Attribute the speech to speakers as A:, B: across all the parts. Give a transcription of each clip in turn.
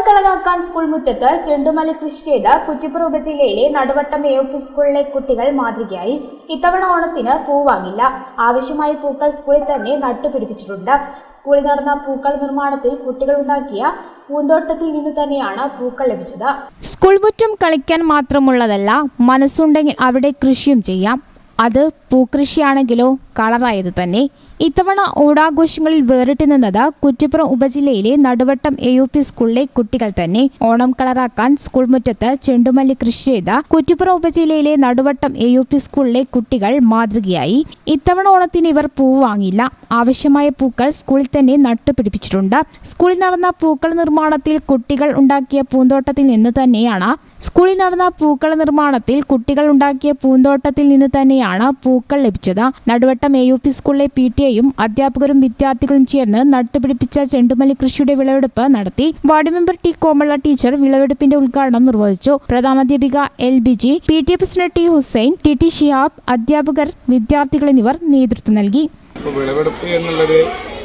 A: Onam കളറാക്കാൻ school മുറ്റത്ത് ചെണ്ടുമല്ലി കൃഷി ചെയ്ത് കുറ്റിപ്പുറ ഉപജില്ലയിലെ നടുവട്ടം എ പി സ്കൂളിലെ കുട്ടികൾ മാതൃകയായി. ഇത്തവണ ഓണത്തിന് പൂ വാങ്ങില്ല. ആവശ്യമായ പൂക്കൾ സ്കൂളിൽ തന്നെ നട്ടുപിടിപ്പിച്ചിട്ടുണ്ട്. സ്കൂളിൽ നടന്ന പൂക്കൾ നിർമ്മാണത്തിൽ കുട്ടികൾ ഉണ്ടാക്കിയ പൂന്തോട്ടത്തിൽ നിന്ന് തന്നെയാണ് പൂക്കൾ ലഭിച്ചത്.
B: സ്കൂൾ മുറ്റം കളിക്കാൻ മാത്രമുള്ളതല്ല മനസ്സുണ്ടെങ്കിൽ അവിടെ കൃഷിയും ചെയ്യാം. അത് പൂക്കൃഷിയാണെങ്കിലോ കളറായത് തന്നെ. ഇത്തവണ ഓണാഘോഷങ്ങളിൽ വേറിട്ട് നിന്നത് കുറ്റിപ്പുറം ഉപജില്ലയിലെ നടുവട്ടം എ യു പി സ്കൂളിലെ കുട്ടികൾ തന്നെ. ഓണം കളറാക്കാൻ സ്കൂൾ മുറ്റത്ത് ചെണ്ടുമല്ലി കൃഷി ചെയ്ത കുറ്റിപ്പുറം ഉപജില്ലയിലെ നടുവട്ടം എ യു പി സ്കൂളിലെ കുട്ടികൾ മാതൃകയായി. ഇത്തവണ ഓണത്തിന് ഇവർ പൂവ് വാങ്ങില്ല. ആവശ്യമായ പൂക്കൾ സ്കൂളിൽ തന്നെ നട്ടുപിടിപ്പിച്ചിട്ടുണ്ട്. സ്കൂളിൽ നടന്ന പൂക്കൾ നിർമ്മാണത്തിൽ കുട്ടികൾ ഉണ്ടാക്കിയ പൂന്തോട്ടത്തിൽ നിന്ന് തന്നെയാണ് സ്കൂളിൽ നടന്ന പൂക്കൾ നിർമ്മാണത്തിൽ കുട്ടികൾ ഉണ്ടാക്കിയ പൂന്തോട്ടത്തിൽ നിന്ന് തന്നെയാണ് പൂക്കൾ ലഭിച്ചത്. നടുവട്ടം എ യു പി സ്കൂളിലെ പി ടി എയും അധ്യാപകരും വിദ്യാർത്ഥികളും ചേർന്ന് നട്ടുപിടിപ്പിച്ച ചെണ്ടുമല്ലി കൃഷിയുടെ വിളവെടുപ്പ് നടത്തി ward member T Komala teacher വിളവെടുപ്പിന്റെ ഉദ്ഘാടനം നിർവഹിച്ചു. പ്രധാനാധ്യാപിക L B G P T president T Hussain T T Shiyab അധ്യാപകർ വിദ്യാർത്ഥികൾ എന്നിവർ നേതൃത്വം നൽകി.
C: ഇപ്പോൾ വിളവെടുപ്പ് എന്നുള്ളത്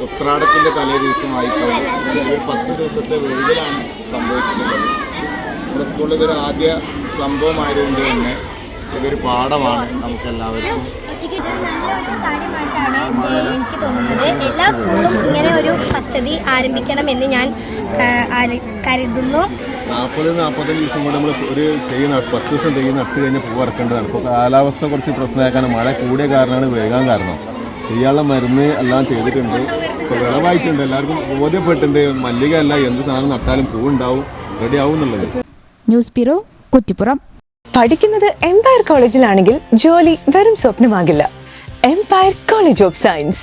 C: ഉത്രാടത്തിന്റെ തലേ ദിവസമായി ഒരു പത്ത് ദിവസത്തെ വെയിലാണ് സംഭവിച്ചിട്ടുള്ളത്. നമ്മുടെ സ്കൂളിൽ ഇതൊരു ആദ്യ സംഭവമായതുകൊണ്ട് തന്നെ ഇതൊരു പാഠമാണ് നമുക്ക്
D: എനിക്ക് തോന്നുന്നത് എല്ലാ സ്കൂളും ഇങ്ങനെ ഒരു പദ്ധതി ആരംഭിക്കണം എന്ന് ഞാൻ കരുതുന്നു.
C: നാൽപ്പത് നാൽപ്പത്തഞ്ച് ദിവസം കൊണ്ട് നമ്മൾ ഒരു തൈ നട്ട് പത്ത് ദിവസം തൈ നട്ട് കഴിഞ്ഞ് പൂ ഇറക്കേണ്ടതാണ് ഇപ്പോൾ കാലാവസ്ഥ കുറച്ച് പ്രശ്നമാക്കാനും മഴ കൂടിയ കാരണമാണ് വേഗം കാരണം. ചെയ്യാനുള്ള മരുന്ന് എല്ലാം ചെയ്തിട്ടുണ്ട്. ഇപ്പോൾ വിളവായിട്ടുണ്ട്. എല്ലാവർക്കും ബോധ്യപ്പെട്ടിട്ടുണ്ട്. മല്ലിക അല്ല എന്ത് സാധനം നട്ടാലും പൂ ഉണ്ടാവും റെഡി ആവും എന്നുള്ളത്.
B: News bureau Kuttippuram.
E: പഠിക്കുന്നത് എംപയർ കോളേജിലാണെങ്കിൽ ജോലി വെറും സ്വപ്നമാകില്ല. Empire college of science